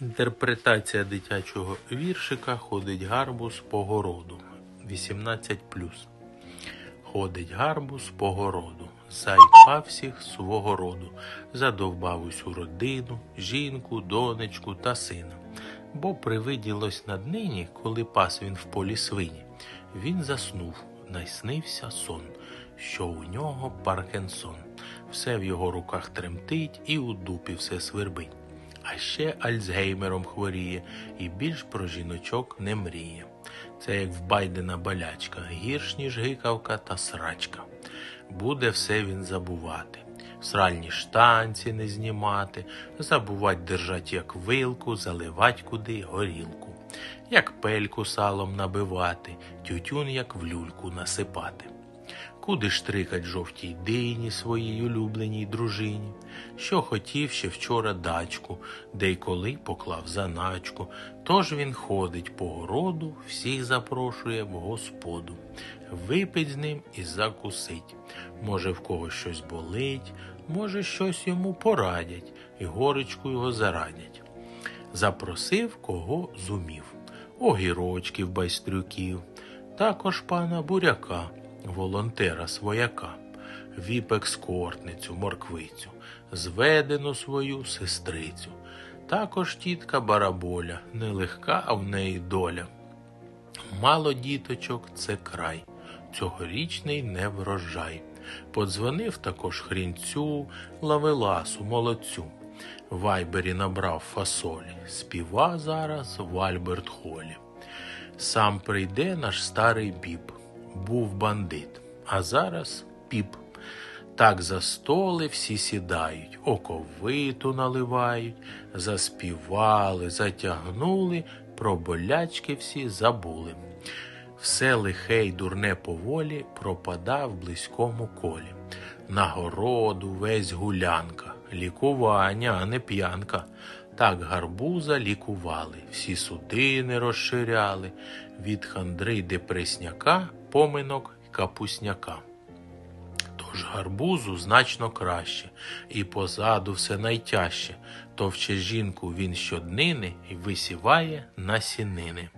Інтерпретація дитячого віршика Ходить гарбуз по городу. 18 Ходить гарбуз по городу, зайпав всіх свого роду, задовбав усю родину, жінку, донечку та сина. Бо привиділось над нині, коли пас він в полі свині. Він заснув, найснився сон, що у нього Паркенсон. Все в його руках тремтить і у дупі все свербить. А ще Альцгеймером хворіє і більш про жіночок не мріє. Це як в Байдена болячка, гірш, ніж гикавка та срачка. Буде все він забувати, сральні штанці не знімати, забувать держать як вилку, заливать куди горілку, як пельку салом набивати, тютюн як в люльку насипати. Куди штрикать жовтій дині своїй улюбленій дружині, що хотів ще вчора дачку, де й коли поклав заначку. Тож він ходить по городу, всіх запрошує в господу, випить з ним і закусить. Може, в когось щось болить, може, щось йому порадять, і горечку його зарадять. Запросив кого зумів, огірочків байстрюків, також пана буряка, волонтера свояка, віп-екскортницю, морквицю, зведену свою сестрицю. Також тітка бараболя, нелегка, в неї доля. Мало діточок це край, цьогорічний не врожай. Подзвонив також хрінцю, лавеласу, молодцю. Вайбері набрав фасолі, співа зараз в Альберт Холі. Сам прийде наш старий біб, був бандит, а зараз піп. Так за столи всі сідають, оковиту наливають, заспівали, затягнули, про болячки всі забули. Все лихе й дурне поволі пропада в близькому колі. Нагороду весь гулянка, лікування, а не п'янка. Так гарбуза лікували, всі судини розширяли, від хандри депресняка, поминок капусняка. Тож гарбузу значно краще, і позаду все найтяжче. Товче жінку він щоднини й висіває насінини.